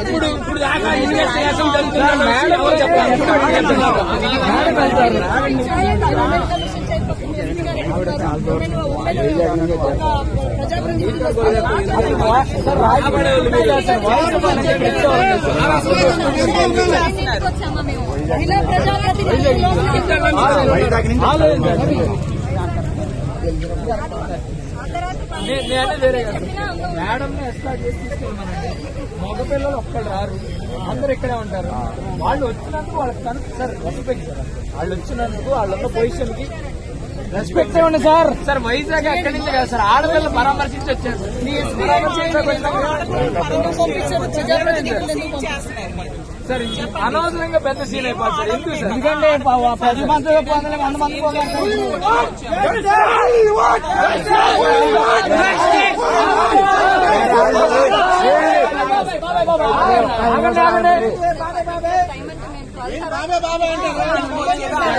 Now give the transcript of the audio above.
ఇప్పుడు ఇప్పుడు దాకా ఇన్వెస్టిగేషన్ జరుగుతుంది ఎవరు చెప్పాలి వచ్చామా మేము మహిళా ప్రజాప్రతినిధులు నే- నేనే వేరే కాదు. మేడం ఎట్లా చేసి తీసుకెళ్ళమనండి. మగపిల్లలు ఒక్కళ్ళు రారు. అందరు ఇక్కడే ఉంటారు. వాళ్ళు వచ్చినందుకు వాళ్ళకి సార్ రెస్పెక్ట్ సార్ వాళ్ళు వచ్చినందుకు వాళ్ళ పొజిషన్కి రెస్పెక్ట్ ఇవ్వండి సార్ సార్ వైజాగ్ ఎక్కడి నుంచి కాదు సార్? ఆడపిల్లలు పరామర్శించి వచ్చారు. సార్ అనవసరంగా పెద్ద సీన్ అయిపోతుంది. సార్ ఎందుకు సార్? ఎందుకంటే పది మంది వంద మంది ఆగండి ఆగండి టైం అంటే మేము